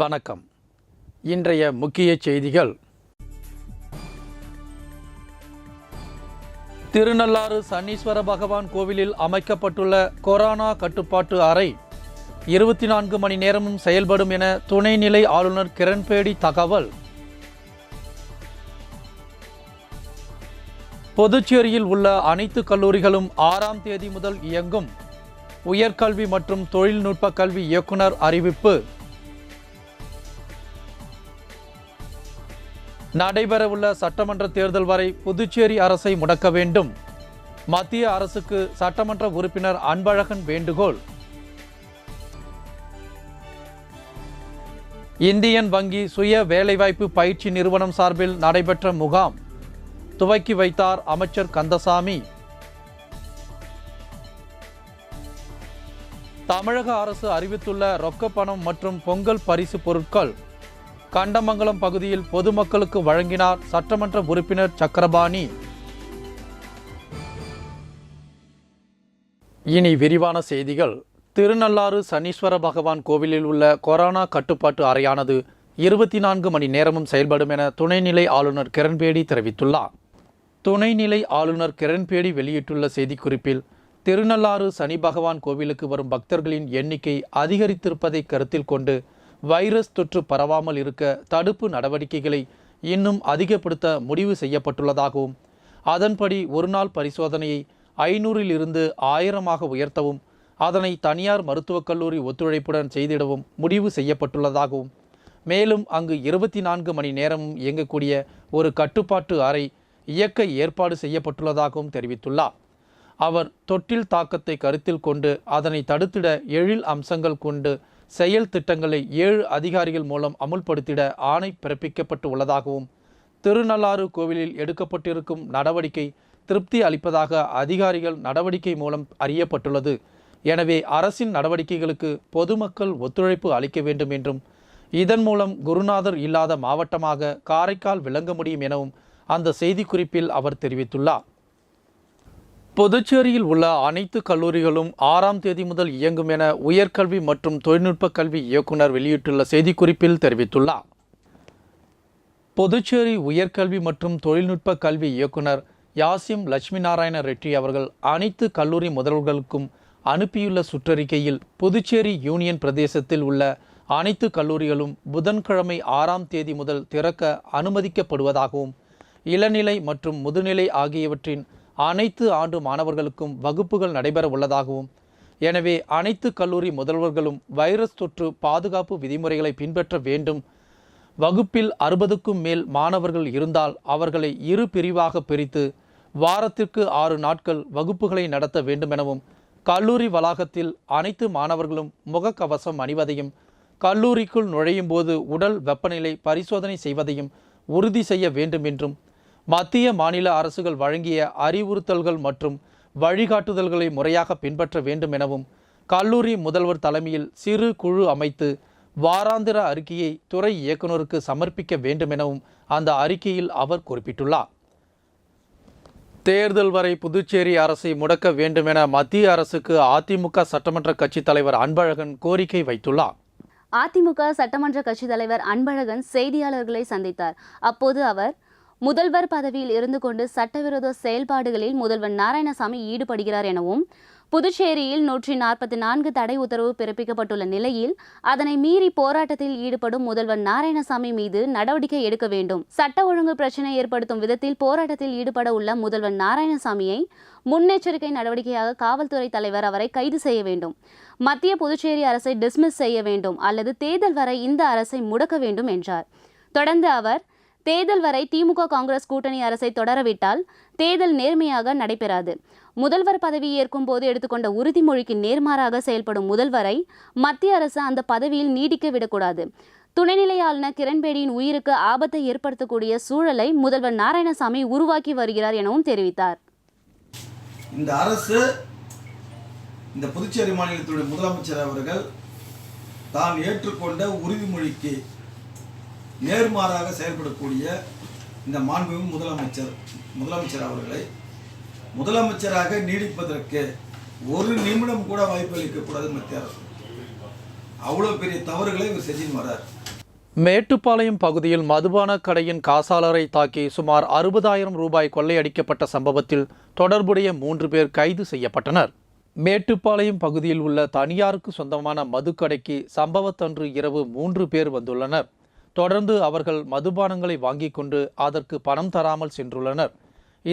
வணக்கம். இன்றைய முக்கிய செய்திகள். திருநள்ளாறு சனீஸ்வர பகவான் கோவிலில் அமைக்கப்பட்டுள்ள கொரோனா கட்டுப்பாட்டு அறை இருபத்தி நான்கு மணி நேரமும் செயல்படும் என துணைநிலை ஆளுநர் கிரண்பேடி தகவல். புதுச்சேரியில் உள்ள அனைத்து கல்லூரிகளும் ஆறாம் தேதி முதல் இயங்கும் உயர்கல்வி மற்றும் தொழில்நுட்ப கல்வி இயக்குனர் அறிவிப்பு. நடைபெறவுள்ள சட்டமன்ற தேர்தல் வரை புதுச்சேரி அரசை முடக்க வேண்டும். மத்திய அரசுக்கு சட்டமன்ற உறுப்பினர் அன்பழகன் வேண்டுகோள். இந்தியன் வங்கி சுய வேலைவாய்ப்பு பயிற்சி நிறுவனம் சார்பில் நடைபெற்ற முகாம். துவக்கி வைத்தார் அமைச்சர் கந்தசாமி. தமிழக அரசு அறிவித்துள்ள ரொக்க பணம் மற்றும் பொங்கல் பரிசு பொருட்கள். கண்டமங்கலம் பகுதியில் பொதுமக்களுக்கு வழங்கினார் சட்டமன்ற உறுப்பினர் சக்கரபாணி. இனி விரிவான செய்திகள். திருநள்ளாறு சனீஸ்வர பகவான் கோவிலில் உள்ள கொரோனா கட்டுப்பாட்டு அறையானது இருபத்தி நான்கு மணி நேரமும் செயல்படும் என துணைநிலை ஆளுநர் கிரண்பேடி தெரிவித்துள்ளார். துணைநிலை ஆளுநர் கிரண்பேடி வெளியிட்டுள்ள செய்திக்குறிப்பில் திருநள்ளாறு சனி பகவான் கோவிலுக்கு வரும் பக்தர்களின் எண்ணிக்கை அதிகரித்திருப்பதை கருத்தில் கொண்டு வைரஸ் தொற்று பரவாமல் இருக்க தடுப்பு நடவடிக்கைகளை இன்னும் அதிகப்படுத்த முடிவு செய்யப்பட்டுள்ளதாகவும் அதன்படி ஒருநாள் பரிசோதனையை ஐநூறில் இருந்து ஆயிரமாக உயர்த்தவும் அதனை தனியார் மருத்துவக் கல்லூரி ஒத்துழைப்புடன் செய்திடவும் முடிவு செய்யப்பட்டுள்ளதாகவும் மேலும் அங்கு இருபத்தி நான்கு மணி நேரமும் இயங்கக்கூடிய ஒரு கட்டுப்பாட்டு அறை இயக்க ஏற்பாடு செய்யப்பட்டுள்ளதாகவும் தெரிவித்துள்ளார். அவர் தொட்டில் தாக்கத்தை கருத்தில் கொண்டு அதனை தடுத்திட எழில் அம்சங்கள் கொண்டு செயல் திட்டங்களை ஏழு அதிகாரிகள் மூலம் அமுல்படுத்திட ஆணை பிறப்பிக்கப்பட்டு உள்ளதாகவும் திருநள்ளாறு கோவிலில் எடுக்கப்பட்டிருக்கும் நடவடிக்கை திருப்தி அளிப்பதாக அதிகாரிகள் நடவடிக்கை மூலம் அறியப்பட்டுள்ளது. எனவே அரசின் நடவடிக்கைகளுக்கு பொதுமக்கள் ஒத்துழைப்பு அளிக்க வேண்டும் என்றும் இதன் மூலம் குருநாதர் இல்லாத மாவட்டமாக காரைக்கால் விளங்க முடியும் எனவும் அந்த செய்திக்குறிப்பில் அவர் தெரிவித்துள்ளார். புதுச்சேரியில் உள்ள அனைத்து கல்லூரிகளும் ஆறாம் தேதி முதல் இயங்கும் என உயர்கல்வி மற்றும் தொழில்நுட்ப கல்வி இயக்குனர் வெளியிட்டுள்ள செய்திக்குறிப்பில் தெரிவித்துள்ளார். புதுச்சேரி உயர்கல்வி மற்றும் தொழில்நுட்ப கல்வி இயக்குனர் யாசிம் லட்சுமி நாராயண ரெட்டி அவர்கள் அனைத்து கல்லூரி முதல்வர்களுக்கும் அனுப்பியுள்ள சுற்றறிக்கையில் புதுச்சேரி யூனியன் பிரதேசத்தில் உள்ள அனைத்து கல்லூரிகளும் புதன்கிழமை ஆறாம் தேதி முதல் திறக்க அனுமதிக்கப்படுவதாகவும் இளநிலை மற்றும் முதுநிலை ஆகியவற்றின் அனைத்து ஆண்டு மாணவர்களுக்கும் வகுப்புகள் நடைபெற உள்ளதாகவும் எனவே அனைத்து கல்லூரி முதல்வர்களும் வைரஸ் தொற்று பாதுகாப்பு விதிமுறைகளை பின்பற்ற வேண்டும். வகுப்பில் அறுபதுக்கும் மேல் மாணவர்கள் இருந்தால் அவர்களை இரு பிரிவாக பிரித்து வாரத்திற்கு ஆறு நாட்கள் வகுப்புகளை நடத்த வேண்டுமெனவும் கல்லூரி வளாகத்தில் அனைத்து மாணவர்களும் முகக்கவசம் அணிவதையும் கல்லூரிக்குள் நுழையும் போது உடல் வெப்பநிலை பரிசோதனை செய்வதையும் உறுதி செய்ய வேண்டும் என்றும் மத்திய மாநில அரசுகள் வழங்கிய அறிவுறுத்தல்கள் மற்றும் வழிகாட்டுதல்களை முறையாக பின்பற்ற வேண்டும் எனவும் கல்லூரி முதல்வர் தலைமையில் சிறு குழு அமைத்து வாராந்திர அறிக்கையை துறை இயக்குநருக்கு சமர்ப்பிக்க வேண்டும் எனவும் அந்த அறிக்கையில் அவர் குறிப்பிட்டுள்ளார். தேர்தல் வரை புதுச்சேரி அரசை முடக்க வேண்டும் என மத்திய அரசுக்கு அதிமுக சட்டமன்ற கட்சித் தலைவர் அன்பழகன் கோரிக்கை வைத்துள்ளார். அதிமுக சட்டமன்ற கட்சித் தலைவர் அன்பழகன் செய்தியாளர்களை சந்தித்தார். அப்போது அவர் முதல்வர் பதவியில் இருந்து கொண்டு சட்டவிரோத செயல்பாடுகளில் முதல்வர் நாராயணசாமி ஈடுபடுகிறார் எனவும் புதுச்சேரியில் நூற்றி நாற்பத்தி நான்கு தடை உத்தரவு பிறப்பிக்கப்பட்டுள்ள நிலையில் அதனை மீறி போராட்டத்தில் ஈடுபடும் முதல்வர் நாராயணசாமி மீது நடவடிக்கை எடுக்க வேண்டும். சட்ட ஒழுங்கு பிரச்சினை ஏற்படுத்தும் விதத்தில் போராட்டத்தில் ஈடுபட உள்ள முதல்வர் நாராயணசாமியை முன்னெச்சரிக்கை நடவடிக்கையாக காவல்துறை தலைவர் அவரை கைது செய்ய வேண்டும். மத்திய புதுச்சேரி அரசை டிஸ்மிஸ் செய்ய வேண்டும் அல்லது தேர்தல் வரை இந்த அரசை முடக்க வேண்டும் என்றார். தொடர்ந்து அவர் தேர்தல் வரை திமுக காங்கிரஸ் கூட்டணி அரசை தொடரவிட்டால் தேர்தல் நேர்மையாக நடைபெறாது. முதல்வர் பதவி ஏற்கும் போது எடுத்துக்கொண்ட உறுதிமொழிக்கு நேர்மாறாக செயல்படும் முதல்வரை மத்திய அரசு அந்த பதவியில் நீடிக்க விடக்கூடாது. துணைநிலை ஆளுநர் கிரண்பேடியின் உயிருக்கு ஆபத்தை ஏற்படுத்தக்கூடிய சூழலை முதல்வர் நாராயணசாமி உருவாக்கி வருகிறார் எனவும் தெரிவித்தார். இந்த அரசு இந்த புதுச்சேரி மாநிலத்துடைய முதலமைச்சர் அவர்கள் தான் ஏற்றுக்கொண்ட உறுதிமொழிக்கு நேர்மாறாக செயல்படக்கூடிய இந்த மாண்புமிகு முதலமைச்சர் முதலமைச்சர் அவர்களை முதலமைச்சராக நீடிப்பதற்கு ஒரு நிமிடம் கூட வாய்ப்பு அளிக்கக்கூடாது மத்திய அரசு. அவ்வளோ பெரிய தவறுகளை இவர் செஞ்சுன்னு வர்றார். மேட்டுப்பாளையம் பகுதியில் மதுபான கடையின் காசாளரை தாக்கி சுமார் அறுபதாயிரம் ரூபாய் கொள்ளையடிக்கப்பட்ட சம்பவத்தில் தொடர்புடைய மூன்று பேர் கைது செய்யப்பட்டனர். மேட்டுப்பாளையம் பகுதியில் உள்ள தனியாருக்கு சொந்தமான மதுக்கடைக்கு சம்பவத்தன்று இரவு மூன்று பேர் வந்துள்ளனர். தொடர்ந்து அவர்கள் மதுபானங்களை வாங்கிக் கொண்டு அதற்கு பணம் தராமல் சென்றுள்ளனர்.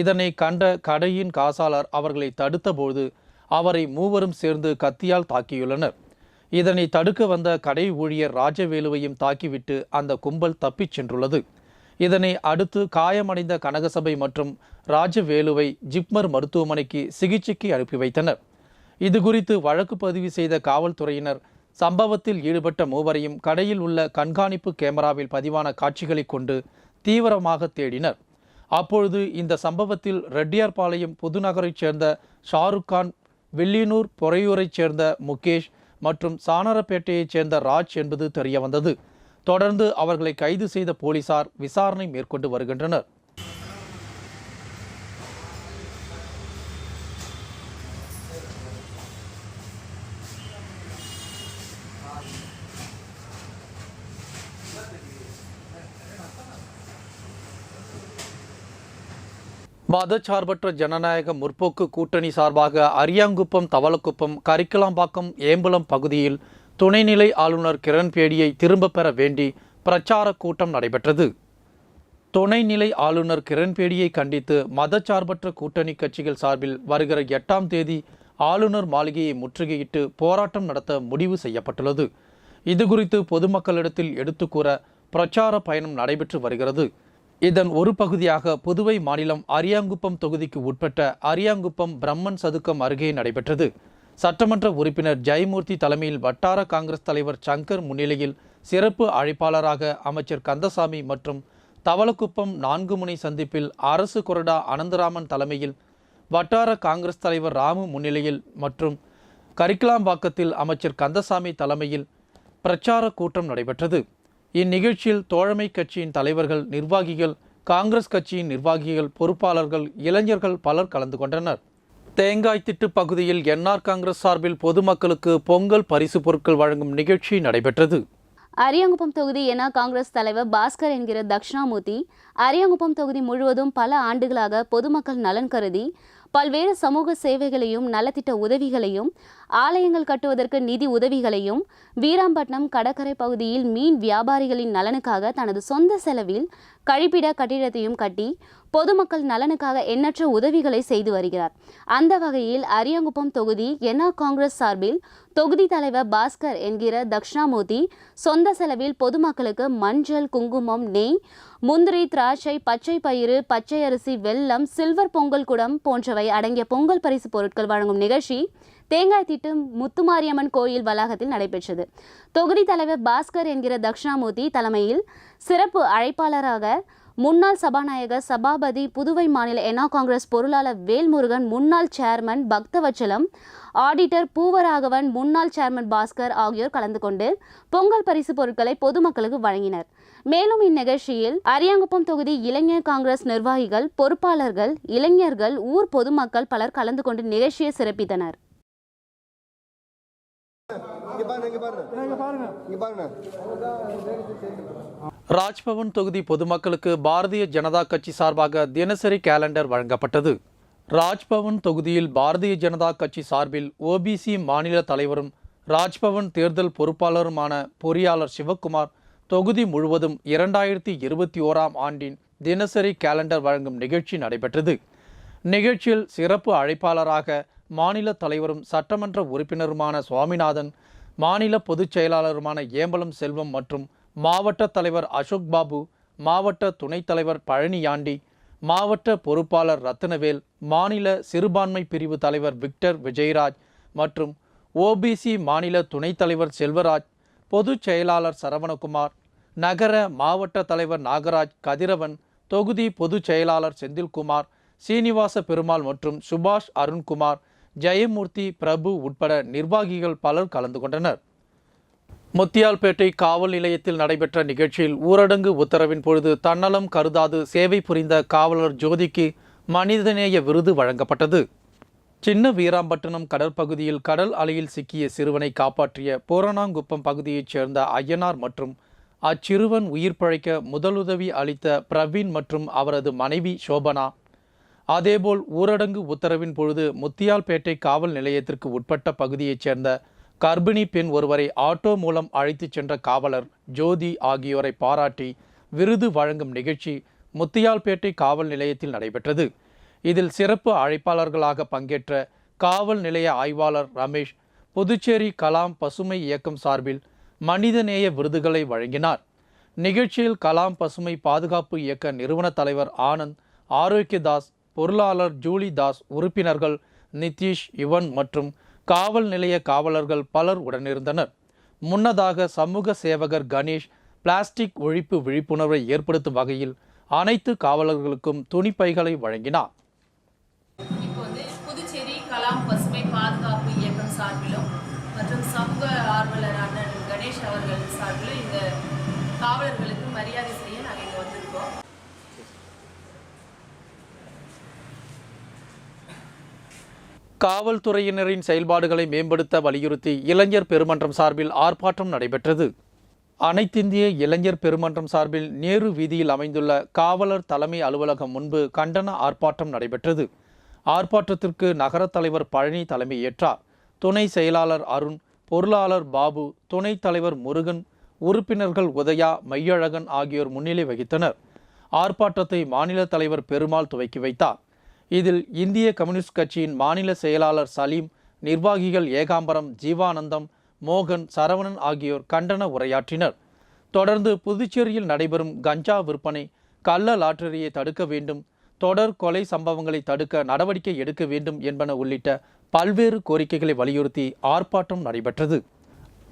இதனை கண்ட கடையின் காசாளர் அவர்களை தடுத்தபோது அவரை மூவரும் சேர்ந்து கத்தியால் தாக்கியுள்ளனர். இதனை தடுக்க வந்த கடை ஊழியர் ராஜவேலுவையும் தாக்கிவிட்டு அந்த கும்பல் தப்பிச் சென்றுள்ளது. இதனை அடுத்து காயமடைந்த கனகசபை மற்றும் ராஜவேலுவை ஜிப்மர் மருத்துவமனைக்கு சிகிச்சைக்கு அனுப்பி வைத்தனர். இதுகுறித்து வழக்கு பதிவு செய்த காவல்துறையினர் சம்பவத்தில் ஈடுபட்ட மூவரையும் கடையில் உள்ள கண்காணிப்பு கேமராவில் பதிவான காட்சிகளை கொண்டு தீவிரமாக தேடினர். அப்பொழுது இந்த சம்பவத்தில் ரெட்டியார்பாளையம் புதுநகரைச் சேர்ந்த ஷாருக் கான் வில்லியனூர் பொறையூரைச் சேர்ந்த முகேஷ் மற்றும் சானரப்பேட்டையைச் சேர்ந்த ராஜ் என்பது தெரியவந்தது. தொடர்ந்து அவர்களை கைது செய்த போலீசார் விசாரணை மேற்கொண்டு வருகின்றனர். மதச்சார்பற்ற ஜனநாயக முற்போக்கு கூட்டணி சார்பாக அரியாங்குப்பம் தவளக்குப்பம் கரிக்கலாம்பாக்கம் ஏம்பலம் பகுதியில் துணைநிலை ஆளுநர் கிரண்பேடியை திரும்பப் பெற வேண்டி பிரச்சார கூட்டம் நடைபெற்றது. துணைநிலை ஆளுநர் கிரண்பேடியை கண்டித்து மதச்சார்பற்ற கூட்டணி கட்சிகள் சார்பில் வருகிற எட்டாம் தேதி ஆளுநர் மாளிகையை முற்றுகையிட்டு போராட்டம் நடத்த முடிவு செய்யப்பட்டுள்ளது. இதுகுறித்து பொதுமக்களிடத்தில் எடுத்துக்கூற பிரச்சார பயணம் நடைபெற்று வருகிறது. இதன் ஒரு பகுதியாக புதுவை மாநிலம் அரியாங்குப்பம் தொகுதிக்கு உட்பட்ட அரியாங்குப்பம் பிரம்மன் சதுக்கம் அருகே நடைபெற்றது. சட்டமன்ற உறுப்பினர் ஜெயமூர்த்தி தலைமையில் வட்டார காங்கிரஸ் தலைவர் சங்கர் முன்னிலையில் சிறப்பு அழைப்பாளராக அமைச்சர் கந்தசாமி மற்றும் தவளக்குப்பம் நான்கு முனை சந்திப்பில் அரசு கொறடா அனந்தராமன் தலைமையில் வட்டார காங்கிரஸ் தலைவர் ராமு முன்னிலையில் மற்றும் கரிக்கலாம்பாக்கத்தில் அமைச்சர் கந்தசாமி தலைமையில் பிரச்சார கூட்டம் நடைபெற்றது. இந்நிகழ்ச்சியில் தோழமை கட்சியின் தலைவர்கள் நிர்வாகிகள் காங்கிரஸ் கட்சியின் நிர்வாகிகள் பொறுப்பாளர்கள் இளைஞர்கள் பலர் கலந்து கொண்டனர். தேங்காய் திட்டு பகுதியில் என்ஆர் காங்கிரஸ் சார்பில் பொதுமக்களுக்கு பொங்கல் பரிசு பொருட்கள் வழங்கும் நிகழ்ச்சி நடைபெற்றது. அரியாங்குப்பம் தொகுதி என காங்கிரஸ் தலைவர் பாஸ்கர் என்கிற தக்ஷணாமூர்த்தி அரியாங்குப்பம் தொகுதி முழுவதும் பல ஆண்டுகளாக பொதுமக்கள் நலன் கருதி பல்வேறு சமூக சேவைகளையும் நலத்திட்ட உதவிகளையும் ஆலயங்கள் கட்டுவதற்கு நிதி உதவிகளையும் வீராம்பட்டினம் கடற்கரை பகுதியில் மீன் வியாபாரிகளின் நலனுக்காக தனது சொந்த செலவில் கழிப்பிட கட்டிடத்தையும் கட்டி பொதுமக்கள் நலனுக்காக எண்ணற்ற உதவிகளை செய்து வருகிறார். அந்த வகையில் அரியாங்குப்பம் தொகுதி என்ஆர் காங்கிரஸ் சார்பில் தொகுதி தலைவர் பாஸ்கர் என்கிற தக்ஷணாமூர்த்தி சொந்த செலவில் பொதுமக்களுக்கு மஞ்சள் குங்குமம் நெய் முந்திரி திராட்சை பச்சை பயிறு பச்சை அரிசி வெல்லம் சில்வர் பொங்கல் குடம் போன்றவை அடங்கிய பொங்கல் பரிசு பொருட்கள் வழங்கும் நிகழ்ச்சி தேங்காய் தீட்டு முத்துமாரியம்மன் கோயில் வளாகத்தில் நடைபெற்றது. தொகுதி தலைவர் பாஸ்கர் என்கிற தக்ஷணாமூர்த்தி தலைமையில் சிறப்பு அழைப்பாளராக முன்னாள் சபாநாயகர் சபாபதி புதுவை மாநில என்ஆ காங்கிரஸ் பொருளாளர் வேல்முருகன் முன்னாள் சேர்மன் பக்தவச்சலம் ஆடிட்டர் பூவராகவன் முன்னாள் சேர்மன் பாஸ்கர் ஆகியோர் கலந்து கொண்டு பொங்கல் பரிசு பொருட்களை பொதுமக்களுக்கு வழங்கினர். மேலும் இந்நிகழ்ச்சியில் அரியாங்குப்பம் தொகுதி இளைஞர் காங்கிரஸ் நிர்வாகிகள் பொறுப்பாளர்கள் இளைஞர்கள் ஊர் பொதுமக்கள் பலர் கலந்து கொண்டு நிகழ்ச்சியை சிறப்பித்தனர். இங்க பாருங்க இங்க பாருங்க. இங்க பாருங்க. இங்க பாருங்க. ராஜ்பவன் தொகுதி பொதுமக்களுக்கு பாரதிய ஜனதா கட்சி சார்பாக தினசரி கேலண்டர் வழங்கப்பட்டது. ராஜ்பவன் தொகுதியில் பாரதிய ஜனதா கட்சி சார்பில் ஓபிசி மாநில தலைவரும் ராஜ்பவன் தேர்தல் பொறுப்பாளருமான பொறியாளர் சிவக்குமார் தொகுதி முழுவதும் இரண்டாயிரத்தி இருபத்தி ஓராம் ஆண்டின் தினசரி கேலண்டர் வழங்கும் நிகழ்ச்சி நடைபெற்றது. நிகழ்ச்சியில் சிறப்பு அழைப்பாளராக மாநில தலைவரும் சட்டமன்ற உறுப்பினருமான சுவாமிநாதன் மாநில பொதுச் செயலாளருமான ஏம்பலம் செல்வம் மற்றும் மாவட்ட தலைவர் அசோக் பாபு மாவட்ட துணைத் தலைவர் பழனியாண்டி மாவட்ட பொறுப்பாளர் ரத்னவேல் மாநில சிறுபான்மை பிரிவு தலைவர் விக்டர் விஜயராஜ் மற்றும் ஓபிசி மாநில துணைத் தலைவர் செல்வராஜ் பொதுச் செயலாளர் சரவணகுமார் நகர மாவட்ட தலைவர் நாகராஜ் கதிரவன் தொகுதி பொதுச் செயலாளர் செந்தில்குமார் சீனிவாச பெருமாள் மற்றும் சுபாஷ் அருண்குமார் ஜெயமூர்த்தி பிரபு உட்பட நிர்வாகிகள் பலர் கலந்து கொண்டனர். முத்தியால்பேட்டை காவல் நிலையத்தில் நடைபெற்ற நிகழ்ச்சியில் ஊரடங்கு உத்தரவின் பொழுது தன்னலம் கருதாது சேவை புரிந்த காவலர் ஜோதிக்கு மனிதநேய விருது வழங்கப்பட்டது. சின்ன வீராம்பட்டினம் கடற்பகுதியில் கடல் அலையில் சிக்கிய சிறுவனை காப்பாற்றிய பூரணாங்குப்பம் பகுதியைச் சேர்ந்த ஐயனார் மற்றும் அச்சிறுவன் உயிர் பழைக்க முதலுதவி அளித்த பிரவீன் மற்றும் அவரது மனைவி சோபனா அதேபோல் ஊரடங்கு உத்தரவின் பொழுது முத்தியால்பேட்டை காவல் நிலையத்திற்கு உட்பட்ட பகுதியைச் சேர்ந்த கர்ப்பிணி பெண் ஒருவரை ஆட்டோ மூலம் அழைத்துச் சென்ற காவலர் ஜோதி ஆகியோரை பாராட்டி விருது வழங்கும் நிகழ்ச்சி முத்தியால்பேட்டை காவல் நிலையத்தில் நடைபெற்றது. இதில் சிறப்பு அழைப்பாளர்களாக பங்கேற்ற காவல் நிலைய ஆய்வாளர் ரமேஷ் புதுச்சேரி கலாம் பசுமை இயக்கம் சார்பில் மனிதநேய விருதுகளை வழங்கினார். நிகழ்ச்சியில் கலாம் பசுமை பாதுகாப்பு இயக்க நிறுவன தலைவர் ஆனந்த் ஆரோக்கியதாஸ் பொருளாளர் ஜூலி தாஸ் உறுப்பினர்கள் நிதிஷ் யுவன் மற்றும் காவல் நிலைய காவலர்கள் பலர் உடனிருந்தனர். முன்னதாக சமூக சேவகர் கணேஷ் பிளாஸ்டிக் ஒழிப்பு விழிப்புணர்வை ஏற்படுத்தும் வகையில் அனைத்து காவலர்களுக்கும் துணிப்பைகளை வழங்கினார். இப்போ வந்து புதுச்சேரி கலாம் பசுமை பாதுகாப்பு இயக்கம் சார்பிலும் மற்றும் சமூக ஆர்வலர் அண்ணன் கணேஷ் அவர்கள் சார்பிலும் இந்த காவலர்களுக்கு மரியாதை செய்ய நாங்கள் இங்கே வந்திருக்கோம் காவல்துறையினரின் செயல்பாடுகளை மேம்படுத்த வலியுறுத்தி இளைஞர் பெருமன்றம் சார்பில் ஆர்ப்பாட்டம் நடைபெற்றது. அனைத்திந்திய இளைஞர் பெருமன்றம் சார்பில் நேரு வீதியில் அமைந்துள்ள காவலர் தலைமை அலுவலகம் முன்பு கண்டன ஆர்ப்பாட்டம் நடைபெற்றது. ஆர்ப்பாட்டத்திற்கு நகரத் தலைவர் பழனி தலைமை ஏற்றார். துணை செயலாளர் அருண் பொருளாளர் பாபு துணைத் தலைவர் முருகன் உறுப்பினர்கள் உதயா மையழகன் ஆகியோர் முன்னிலை வகித்தனர். ஆர்ப்பாட்டத்தை மாநில தலைவர் பெருமாள் துவக்கி வைத்தார். இதில் இந்திய கம்யூனிஸ்ட் கட்சியின் மாநில செயலாளர் சலீம் நிர்வாகிகள் ஏகாம்பரம் ஜீவானந்தம் மோகன் சரவணன் ஆகியோர் கண்டன உரையாற்றினர். தொடர்ந்து புதுச்சேரியில் நடைபெறும் கஞ்சா விற்பனை கள்ள லாட்டரியை தடுக்க வேண்டும் தொடர் கொலை சம்பவங்களை தடுக்க நடவடிக்கை எடுக்க வேண்டும் என்பன உள்ளிட்ட பல்வேறு கோரிக்கைகளை வலியுறுத்தி ஆர்ப்பாட்டம் நடைபெற்றது.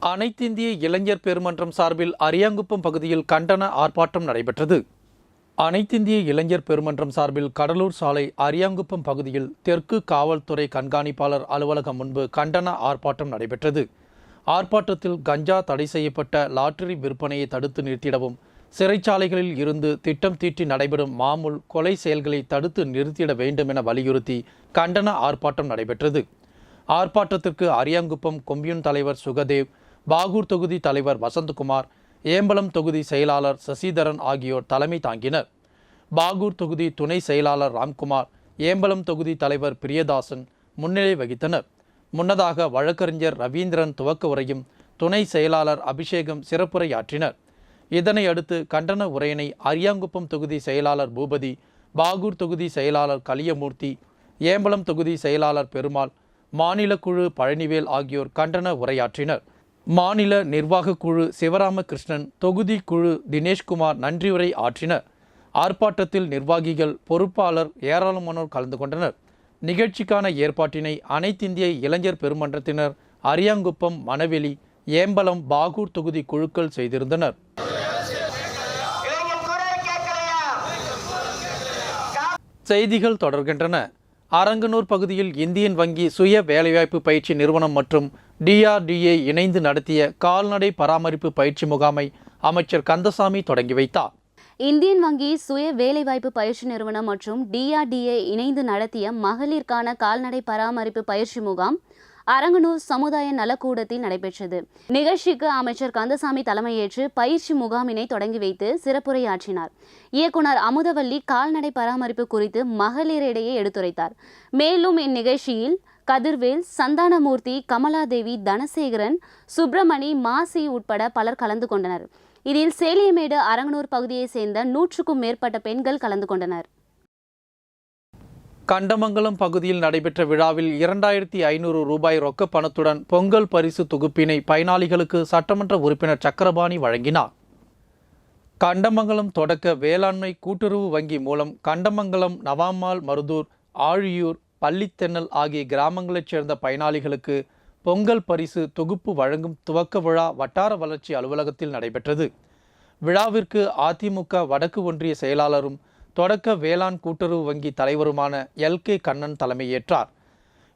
அனைத்திந்திய இளைஞர் பெருமன்றம் சார்பில் அரியாங்குப்பம் பகுதியில் கண்டன ஆர்ப்பாட்டம் நடைபெற்றது. அனைத்திந்திய இளைஞர் பெருமன்றம் சார்பில் கடலூர் சாலை அரியாங்குப்பம் பகுதியில் தெற்கு காவல்துறை கண்காணிப்பாளர் அலுவலகம் முன்பு கண்டன ஆர்ப்பாட்டம் நடைபெற்றது. ஆர்ப்பாட்டத்தில் கஞ்சா தடை செய்யப்பட்ட லாட்டரி விற்பனையை தடுத்து நிறுத்திடவும் சிறைச்சாலைகளில் இருந்து திட்டம் தீட்டி நடைபெறும் மாமூல் கொலை செயல்களை தடுத்து நிறுத்திட வேண்டும் என வலியுறுத்தி கண்டன ஆர்ப்பாட்டம் நடைபெற்றது. ஆர்ப்பாட்டத்திற்கு அரியாங்குப்பம் கொம்யூன் தலைவர் சுகதேவ் பாகூர் தொகுதி தலைவர் வசந்தகுமார் ஏம்பலம் தொகுதி செயலாளர் சசிதரன் ஆகியோர் தலைமை தாங்கினர். பாகூர் தொகுதி துணை செயலாளர் ராம்குமார் ஏம்பலம் தொகுதி தலைவர் பிரியதாசன் முன்னிலை வகித்தனர். முன்னதாக வழக்கறிஞர் ரவீந்திரன் துவக்க உரையும் துணை செயலாளர் அபிஷேகம் சிறப்புரையாற்றினர். இதனை அடுத்து கண்டன உரையினை அரியாங்குப்பம் தொகுதி செயலாளர் பூபதி பாகூர் தொகுதி செயலாளர் கலியமூர்த்தி ஏம்பலம் தொகுதி செயலாளர் பெருமாள் மாநில குழு பழனிவேல் ஆகியோர் கண்டன உரையாற்றினர். மாநில நிர்வாகக் குழு சிவராமகிருஷ்ணன் தொகுதி குழு தினேஷ்குமார் நன்றியுரை ஆற்றினர். ஆர்ப்பாட்டத்தில் நிர்வாகிகள் பொறுப்பாளர் ஏராளமானோர் கலந்து கொண்டனர். நிகழ்ச்சிக்கான ஏற்பாட்டினை அனைத்திந்திய இளைஞர் பெருமன்றத்தினர் அரியாங்குப்பம் மணவெளி ஏம்பலம் பாகூர் தொகுதி குழுக்கள் செய்திருந்தனர். செய்திகள் தொடர்கின்றன. அரங்கனூர் பகுதியில் இந்தியன் வங்கி சுய வேலைவாய்ப்பு பயிற்சி நிறுவனம் மற்றும் டிஆர்டிஏ இணைந்து நடத்திய கால்நடை பராமரிப்பு பயிற்சி முகாமை அமைச்சர் கந்தசாமி தொடங்கி வைத்தார். இந்தியன் வங்கி சுய வேலைவாய்ப்பு பயிற்சி நிறுவனம் மற்றும் டிஆர்டிஏ இணைந்து நடத்திய மகளிருக்கான கால்நடை பராமரிப்பு பயிற்சி முகாம் அரங்கனூர் சமுதாய நலக்கூடத்தில் நடைபெற்றது. நிகழ்ச்சிக்கு அமைச்சர் கந்தசாமி தலைமையேற்று பயிற்சி முகாமினை தொடங்கி வைத்து சிறப்புரையாற்றினார். இயக்குனர் அமுதவல்லி கால்நடை பராமரிப்பு குறித்து மகளிரிடையே எடுத்துரைத்தார். மேலும் இந்நிகழ்ச்சியில் கதிர்வேல் சந்தானமூர்த்தி கமலாதேவி தனசேகரன் சுப்பிரமணி மாசி உட்பட பலர் கலந்து கொண்டனர். இதில் சேலியமேடு அரங்கனூர் பகுதியைச் சேர்ந்த நூற்றுக்கும் மேற்பட்ட பெண்கள் கலந்து கொண்டனர். கண்டமங்கலம் பகுதியில் நடைபெற்ற விழாவில் இரண்டாயிரத்தி ஐநூறு ரூபாய் ரொக்க பணத்துடன் பொங்கல் பரிசு தொகுப்பினை பயனாளிகளுக்கு சட்டமன்ற உறுப்பினர் சக்கரபாணி வழங்கினார். கண்டமங்கலம் தொடக்க வேளாண்மை கூட்டுறவு வங்கி மூலம் கண்டமங்கலம் நவாமால் மருதூர் ஆழியூர் பள்ளித்தென்னல் ஆகிய கிராமங்களைச் சேர்ந்த பயனாளிகளுக்கு பொங்கல் பரிசு தொகுப்பு வழங்கும் துவக்க விழா வட்டார வளர்ச்சி அலுவலகத்தில் நடைபெற்றது. விழாவிற்கு அதிமுக வடக்கு ஒன்றிய செயலாளரும் தொடக்க வேளாண் கூட்டுறவு வங்கி தலைவருமான எல். கே. கண்ணன் தலைமையேற்றார்.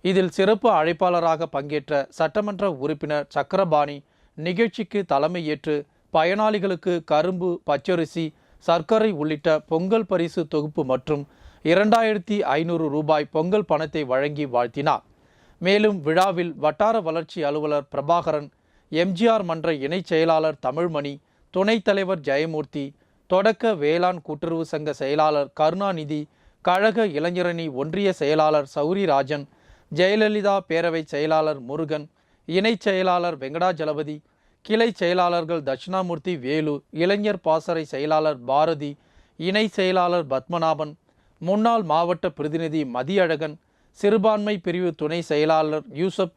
இதில் சிறப்பு அழைப்பாளராக பங்கேற்ற சட்டமன்ற உறுப்பினர் சக்கரபாணி நிகழ்ச்சிக்கு தலைமையேற்று பயனாளிகளுக்கு கரும்பு பச்சரிசி சர்க்கரை உள்ளிட்ட பொங்கல் பரிசு தொகுப்பு மற்றும் இரண்டாயிரத்தி ஐநூறு ரூபாய் பொங்கல் பணத்தை வழங்கி வாழ்த்தினார். மேலும் விழாவில் வட்டார வளர்ச்சி அலுவலர் பிரபாகரன் எம்ஜிஆர் மன்ற இணைச் செயலாளர் தமிழ்மணி துணைத் தலைவர் ஜெயமூர்த்தி தொடக்க வேளாண் கூட்டுறவு சங்க செயலாளர் கருணாநிதி கழக இளைஞரணி ஒன்றிய செயலாளர் சௌரிராஜன் ஜெயலலிதா பேரவை செயலாளர் முருகன் இணைச் செயலாளர் வெங்கடாஜலபதி கிளை செயலாளர்கள் தட்சிணாமூர்த்தி வேலு இளைஞர் பாசறை செயலாளர் பாரதி இணை செயலாளர் பத்மநாபன் முன்னாள் மாவட்ட பிரதிநிதி மதியழகன் சிறுபான்மை பிரிவு துணை செயலாளர் யூசப்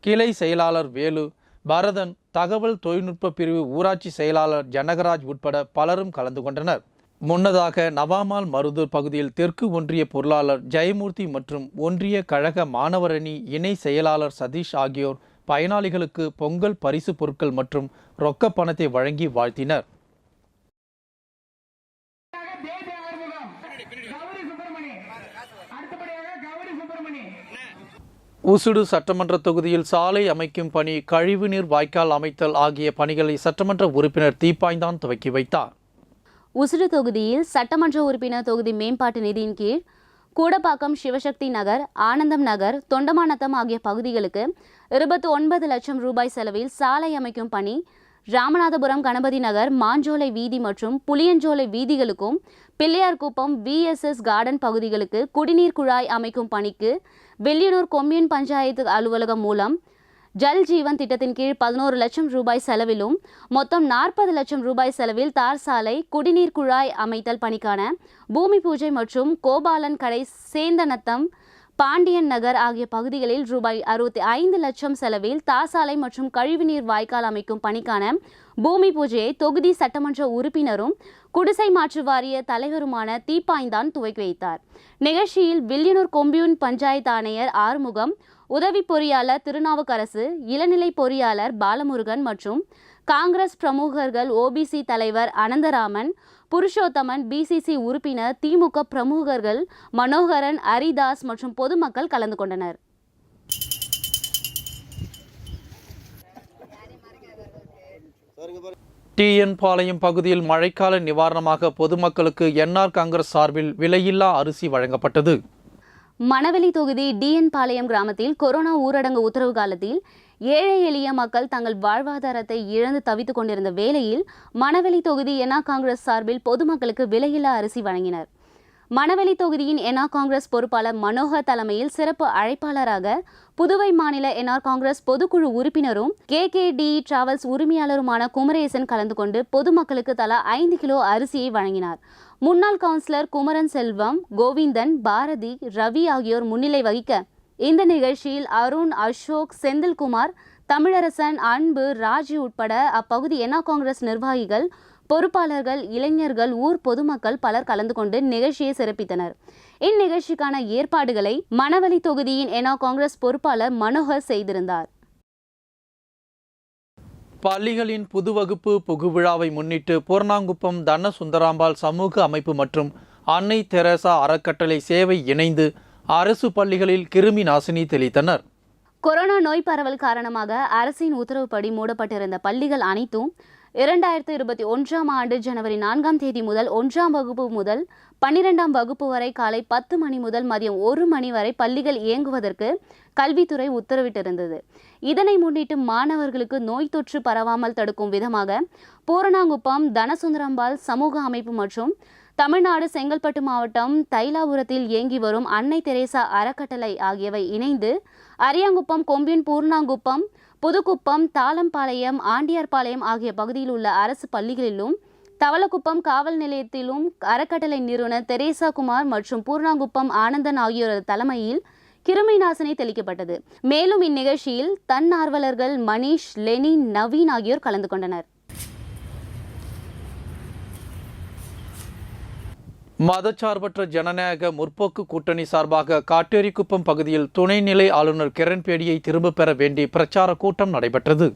கிளை செயலாளர் வேலு பரதன் தகவல் தொழில்நுட்ப பிரிவு ஊராட்சி செயலாளர் ஜனகராஜ் உட்பட பலரும் கலந்து கொண்டனர். முன்னதாக நவாமால் மருதூர் பகுதியில் தெற்கு ஒன்றிய பொருளாளர் ஜெயமூர்த்தி மற்றும் ஒன்றிய கழக மாணவரணி இணை செயலாளர் சதீஷ் ஆகியோர் பயனாளிகளுக்கு பொங்கல் பரிசு பொருட்கள் மற்றும் ரொக்க பணத்தை வழங்கி வாழ்த்தினர் தேசிய ஆறுமுகம் கௌரி சுப்பிரமணி அடுத்தபடியாக கௌரி சுப்பிரமணி உசுடு சட்டமன்ற தொகுதியில் சாலை அமைக்கும் பணி கழிவுநீர் வாய்க்கால் அமைத்தல் ஆகிய பணிகளை சட்டமன்ற உறுப்பினர் தீப்பாய்ந்தான் துவக்கி வைத்தார். உசுடு தொகுதியில் சட்டமன்ற உறுப்பினர் தொகுதி மேம்பாட்டு நிதியின் கீழ் கூடப்பாக்கம் சிவசக்தி நகர் ஆனந்தம் நகர் தொண்டமானத்தம் ஆகிய பகுதிகளுக்கு இருபத்தி ஒன்பது லட்சம் ரூபாய் செலவில் சாலை அமைக்கும் பணி ராமநாதபுரம் கணபதி நகர் மாஞ்சோலை வீதி மற்றும் புளியஞ்சோலை வீதிகளுக்கும் பிள்ளையார்குப்பம் விஎஸ்எஸ் கார்டன் பகுதிகளுக்கு குடிநீர் குழாய் அமைக்கும் பணிக்கு வில்லியனூர் கொம்யூன் பஞ்சாயத்து அலுவலகம் மூலம் ஜல் ஜீவன் திட்டத்தின் கீழ் பதினோரு லட்சம் ரூபாய் செலவிலும் மொத்தம் நாற்பது லட்சம் ரூபாய் செலவில் தார் சாலை குடிநீர் குழாய் அமைத்தல் பணிக்கான பூமி பூஜை மற்றும் கோபாலன் கடை சேந்தநத்தம் பாண்டியன் நகர் ஆகிய பகுதிகளில் ரூபாய் அறுபத்தி ஐந்து லட்சம் செலவில் தாசாலை மற்றும் கழிவுநீர் வாய்க்கால் அமைக்கும் பணிக்கான பூமி பூஜையை தொகுதி சட்டமன்ற உறுப்பினரும் குடிசை மாற்று வாரிய தலைவருமான தீப்பாய்ந்தான் துவக்கி வைத்தார். நிகழ்ச்சியில் வில்லியனூர் கொம்பியூன் பஞ்சாயத்து ஆணையர் ஆறுமுகம் உதவி பொறியாளர் திருநாவுக்கரசு இளநிலை பொறியாளர் பாலமுருகன் மற்றும் காங்கிரஸ் பிரமுகர்கள் ஓபிசி தலைவர் அனந்தராமன் புருஷோத்தமன் பிசிசி உறுப்பினர் திமுக பிரமுகர்கள் மனோகரன் ஹரிதாஸ் மற்றும் பொதுமக்கள் கலந்து கொண்டனர். டிஎன் பாளையம் பகுதியில் மழைக்கால நிவாரணமாக பொதுமக்களுக்கு என்ஆர் காங்கிரஸ் சார்பில் விலையில்லா அரிசி வழங்கப்பட்டது. மணவெளி தொகுதி டிஎன் பாளையம் கிராமத்தில் கொரோனா ஊரடங்கு உத்தரவு காலத்தில் ஏழை எளிய மக்கள் தங்கள் வாழ்வாதாரத்தை இழந்து தவித்துக் கொண்டிருந்த வேளையில் மணவெளி தொகுதி எனா காங்கிரஸ் சார்பில் பொதுமக்களுக்கு விலையில்லா அரிசி வழங்கினர். மணவெளி தொகுதியின் என்ஆர் காங்கிரஸ் பொறுப்பாளர் மனோகர் தலைமையில் சிறப்பு அழைப்பாளராக புதுவை மாநில என்ஆர் காங்கிரஸ் பொதுக்குழு உறுப்பினரும் கே கே டி டிராவல்ஸ் உரிமையாளருமான குமரேசன் கலந்து கொண்டு பொதுமக்களுக்கு தலா ஐந்து கிலோ அரிசியை வழங்கினார். முன்னாள் கவுன்சிலர் குமரன் செல்வம் கோவிந்தன் பாரதி ரவி ஆகியோர் முன்னிலை வகிக்க இந்த நிகழ்ச்சியில் அருண் அசோக் செந்தில்குமார் தமிழரசன் அன்பு ராஜி உட்பட அப்பகுதி என்ஆ காங்கிரஸ் நிர்வாகிகள் பொறுப்பாளர்கள் இளைஞர்கள் ஊர் பொதுமக்கள் பலர் கலந்து கொண்டு நிகழ்ச்சியை சிறப்பித்தனர். இந்நிகழ்ச்சிக்கான ஏற்பாடுகளை மணவெளி தொகுதியின் எனா காங்கிரஸ் பொறுப்பாளர் மனோகர் செய்திருந்தார். பள்ளிகளின் புது வகுப்பு புகுவிழாவை முன்னிட்டு பூர்ணாங்குப்பம் தன சுந்தராம்பாள் சமூக அமைப்பு மற்றும் அன்னை தெரசா அறக்கட்டளை சேவை இணைந்து அரசு பள்ளிகளில் கிருமி நாசினி தெளித்தனர். கொரோனா நோய் பரவல் காரணமாக அரசின் உத்தரவுப்படி மூடப்பட்டிருந்த பள்ளிகள் அனைத்தும் இரண்டாயிரத்து இருபத்தி ஒன்றாம் ஆண்டு ஜனவரி நான்காம் தேதி முதல் ஒன்றாம் வகுப்பு முதல் பன்னிரெண்டாம் வகுப்பு வரை காலை பத்து மணி முதல் மதியம் ஒரு மணி வரை பள்ளிகள் இயங்குவதற்கு கல்வித்துறை உத்தரவிட்டிருந்தது. இதனை முன்னிட்டு மாணவர்களுக்கு நோய் தொற்று பரவாமல் தடுக்கும் விதமாக பூரணாங்குப்பம் தனசுந்தரம்பால் சமூக அமைப்பு மற்றும் தமிழ்நாடு செங்கல்பட்டு மாவட்டம் தைலாபுரத்தில் இயங்கி வரும் அன்னை தெரேசா அறக்கட்டளை ஆகியவை இணைந்து அரியாங்குப்பம் கொம்பின் பூர்ணாங்குப்பம் புதுக்குப்பம் தாளம்பாளையம் ஆண்டியார்பாளையம் ஆகிய பகுதியில் உள்ள அரசு பள்ளிகளிலும் தவளக்குப்பம் காவல் நிலையத்திலும் அறக்கட்டளை நிறுவனர் தெரேசா குமார் மற்றும் பூர்ணாங்குப்பம் ஆனந்தன் ஆகியோரது தலைமையில் கிருமி நாசினி தெளிக்கப்பட்டது. மேலும் இந்நிகழ்ச்சியில் தன்னார்வலர்கள் மணீஷ் லெனின் நவீன் ஆகியோர் கலந்து கொண்டனர். மதச்சார்பற்ற ஜனநாயக முற்போக்கு கூட்டணி சார்பாக காட்டேரிக்குப்பம் பகுதியில் துணைநிலை ஆளுநர் கிரண்பேடியை திரும்பப் பெற வேண்டி பிரச்சார கூட்டம் நடைபெற்றது.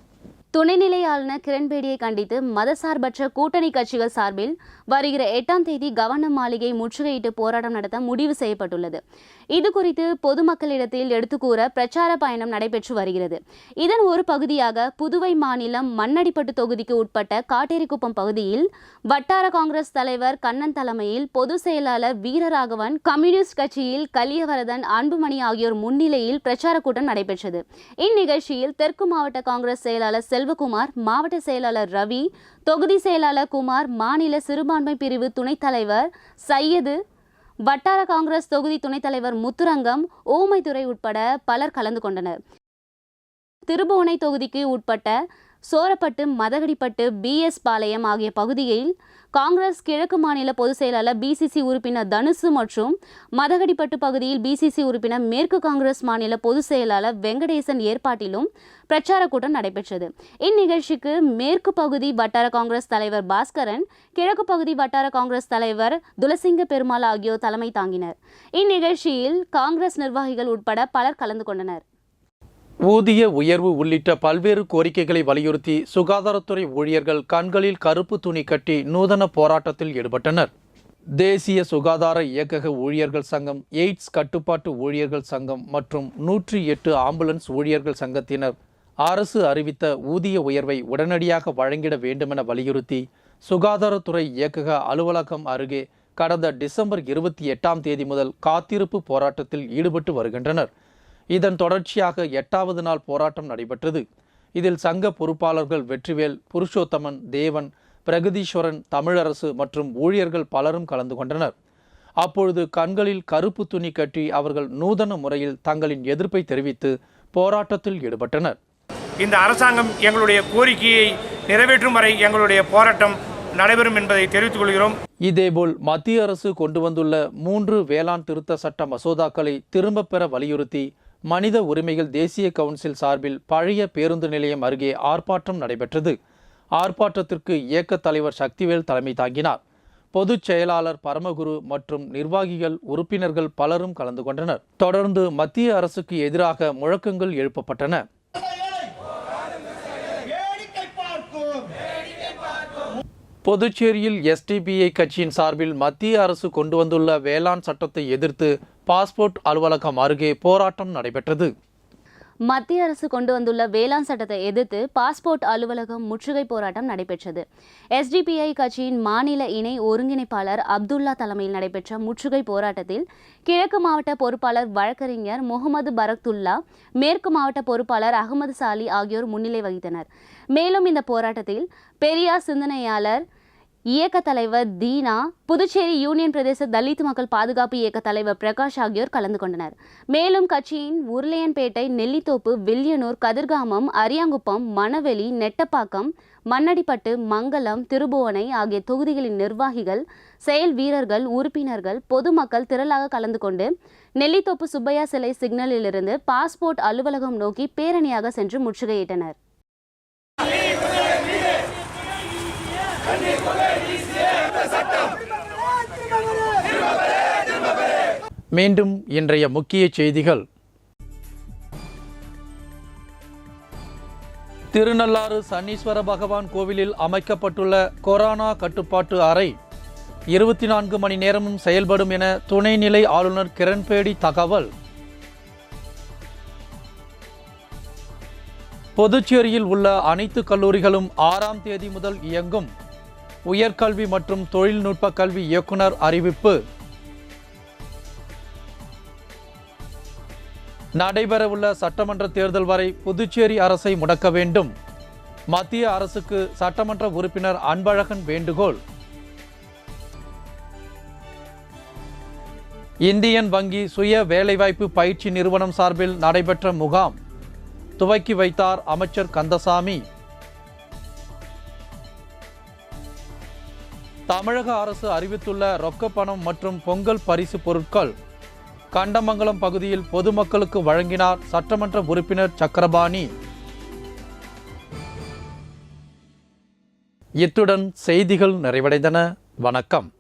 துணைநிலை ஆளுநர் கிரண்பேடியை கண்டித்து மதசார்பற்ற கூட்டணி கட்சிகள் சார்பில் வருகிற எட்டாம் தேதி கவர்னர் மாளிகை முற்றுகையிட்டு போராட்டம் நடத்த முடிவு செய்யப்பட்டுள்ளது. இது குறித்து பொதுமக்களிடத்தில் எடுத்துக்கூற பிரச்சார பயணம் நடைபெற்று வருகிறது. இதன் ஒரு பகுதியாக புதுவை மாநிலம் மண்ணடிப்பட்டு தொகுதிக்கு உட்பட்ட காட்டேரிக்குப்பம் பகுதியில் வட்டார காங்கிரஸ் தலைவர் கண்ணன் தலைமையில் பொதுச் செயலாளர் வீரராகவன் கம்யூனிஸ்ட் கட்சியில் கலியவரதன் அன்புமணி ஆகியோர் முன்னிலையில் பிரச்சார கூட்டம் நடைபெற்றது. இந்நிகழ்ச்சியில் தெற்கு மாவட்ட காங்கிரஸ் செயலாளர் செல்வகுமார் மாவட்ட செயலாளர் ரவி தொகுதி செயலாளர் குமார் மாநில சிறுபான்மை பிரிவு துணைத் தலைவர் சையது வட்டார காங்கிரஸ் தொகுதி துணைத் தலைவர் முத்துரங்கம் ஓமைத்துறை உட்பட பலர் கலந்து கொண்டனர். திருபுவனை தொகுதிக்கு உட்பட்ட சோரப்பட்டு மதகடிப்பட்டு பிஎஸ் பாளையம் ஆகிய பகுதியில் காங்கிரஸ் கிழக்கு மாநில பொதுச் செயலாளர் பிசிசி உறுப்பினர் தனுசு மற்றும் மதகடிப்பட்டு பகுதியில் பிசிசி உறுப்பினர் மேற்கு காங்கிரஸ் மாநில பொதுச் செயலாளர் வெங்கடேசன் ஏற்பாட்டிலும் பிரச்சார கூட்டம் நடைபெற்றது. இந்நிகழ்ச்சிக்கு மேற்கு பகுதி வட்டார காங்கிரஸ் தலைவர் பாஸ்கரன் கிழக்கு பகுதி வட்டார காங்கிரஸ் தலைவர் துளசிங்க பெருமாள் ஆகியோர் தலைமை தாங்கினர். இந்நிகழ்ச்சியில் காங்கிரஸ் நிர்வாகிகள் உட்பட பலர் கலந்து கொண்டனர். ஊதிய உயர்வு உள்ளிட்ட பல்வேறு கோரிக்கைகளை வலியுறுத்தி சுகாதாரத்துறை ஊழியர்கள் கண்களில் கருப்பு துணி கட்டி நூதன போராட்டத்தில் ஈடுபட்டனர். தேசிய சுகாதார இயக்கக ஊழியர்கள் சங்கம் எய்ட்ஸ் கட்டுப்பாட்டு ஊழியர்கள் சங்கம் மற்றும் நூற்றி எட்டு ஆம்புலன்ஸ் ஊழியர்கள் சங்கத்தினர் அரசு அறிவித்த ஊதிய உயர்வை உடனடியாக வழங்கிட வேண்டுமென வலியுறுத்தி சுகாதாரத்துறை இயக்கக அலுவலகம் அருகே கடந்த டிசம்பர் இருபத்தி எட்டாம் தேதி முதல் காத்திருப்பு போராட்டத்தில் ஈடுபட்டு வருகின்றனர். இதன் தொடர்ச்சியாக எட்டாவது நாள் போராட்டம் நடைபெற்றது. இதில் சங்க பொறுப்பாளர்கள் வெற்றிவேல் புருஷோத்தமன் தேவன் பிரகதீஸ்வரன் தமிழரசு மற்றும் ஊழியர்கள் பலரும் கலந்து கொண்டனர். அப்பொழுது கண்களில் கருப்பு துணி கட்டி அவர்கள் நூதன முறையில் தங்களின் எதிர்ப்பை தெரிவித்து போராட்டத்தில் ஈடுபட்டனர். இந்த அரசாங்கம் எங்களுடைய கோரிக்கையை நிறைவேற்றும் வரை எங்களுடைய போராட்டம் நடைபெறும் என்பதை தெரிவித்துக் கொள்கிறோம். இதேபோல் மத்திய அரசு கொண்டு வந்துள்ள மூன்று வேளாண் திருத்த சட்ட மசோதாக்களை திரும்பப் பெற வலியுறுத்தி மனித உரிமைகள் தேசிய கவுன்சில் சார்பில் பழைய பேருந்து நிலையம் அருகே ஆர்ப்பாட்டம் நடைபெற்றது. ஆர்ப்பாட்டத்திற்கு இயக்கத் தலைவர் சக்திவேல் தலைமை தாங்கினார். பொதுச் செயலாளர் பரமகுரு மற்றும் நிர்வாகிகள் உறுப்பினர்கள் பலரும் கலந்து கொண்டனர். தொடர்ந்து மத்திய அரசுக்கு எதிராக முழக்கங்கள் எழுப்பப்பட்டன. புதுச்சேரியில் எஸ்டிபிஐ கட்சியின் சார்பில் மத்திய அரசு கொண்டு வந்துள்ள வேளாண் சட்டத்தை எதிர்த்து பாஸ்போர்ட் அலுவலகம் அருகே போராட்டம் நடைபெற்றது. மத்திய அரசு கொண்டு வந்துள்ள வேளாண் சட்டத்தை எதிர்த்து பாஸ்போர்ட் அலுவலகம் முற்றுகை போராட்டம் நடைபெற்றது. எஸ்டிபிஐ கட்சியின் மாநில இணை ஒருங்கிணைப்பாளர் அப்துல்லா தலைமையில் நடைபெற்ற முற்றுகை போராட்டத்தில் கிழக்கு மாவட்ட பொறுப்பாளர் வழக்கறிஞர் முகமது பரக்துல்லா மேற்கு மாவட்ட பொறுப்பாளர் அகமது சாலி ஆகியோர் முன்னிலை வகித்தனர். மேலும் இந்த போராட்டத்தில் பெரியார் சிந்தனையாளர் இயக்க தலைவர் தீனா புதுச்சேரி யூனியன் பிரதேச தலித் மக்கள் பாதுகாப்பு இயக்க தலைவர் பிரகாஷ் ஆகியோர் கலந்து கொண்டனர். மேலும் கட்சியின் உருளையன்பேட்டை நெல்லித்தோப்பு வில்லியனூர் கதிர்காமம் அரியாங்குப்பம் மணவெளி நெட்டப்பாக்கம் மண்ணடிப்பட்டு மங்கலம் திருபுவனை ஆகிய தொகுதிகளின் நிர்வாகிகள் செயல் வீரர்கள் உறுப்பினர்கள் பொதுமக்கள் திரளாக கலந்து கொண்டு நெல்லித்தோப்பு சுப்பையா சிலை சிக்னலிலிருந்து பாஸ்போர்ட் அலுவலகம் நோக்கி பேரணியாக சென்று முற்றுகையிட்டனர். மீண்டும் இன்றைய முக்கிய செய்திகள். திருநள்ளாறு சன்னீஸ்வர பகவான் கோவிலில் அமைக்கப்பட்டுள்ள கொரோனா கட்டுப்பாட்டு அறை இருபத்தி நான்கு மணி நேரமும் செயல்படும் என துணைநிலை ஆளுநர் கிரண்பேடி தகவல். புதுச்சேரியில் உள்ள அனைத்து கல்லூரிகளும் ஆறாம் தேதி முதல் இயங்கும் உயர்கல்வி மற்றும் தொழில்நுட்ப கல்வி இயக்குனர் அறிவிப்பு. நடைபெறவுள்ள சட்டமன்ற தேர்தல் வரை புதுச்சேரி அரசை முடக்க வேண்டும். மத்திய அரசுக்கு சட்டமன்ற உறுப்பினர் அன்பழகன் வேண்டுகோள். இந்தியன் வங்கி சுய வேலைவாய்ப்பு பயிற்சி நிறுவனம் சார்பில் நடைபெற்ற முகாம். துவக்கி வைத்தார் அமைச்சர் கந்தசாமி. தமிழக அரசு அறிவித்துள்ள ரொக்கப்பணம் மற்றும் பொங்கல் பரிசு பொருட்கள். கண்டமங்கலம் பகுதியில் பொதுமக்களுக்கு வழங்கினார் சட்டமன்ற உறுப்பினர் சக்கரபாணி. இத்துடன் செய்திகள் நிறைவடைந்தன. வணக்கம்.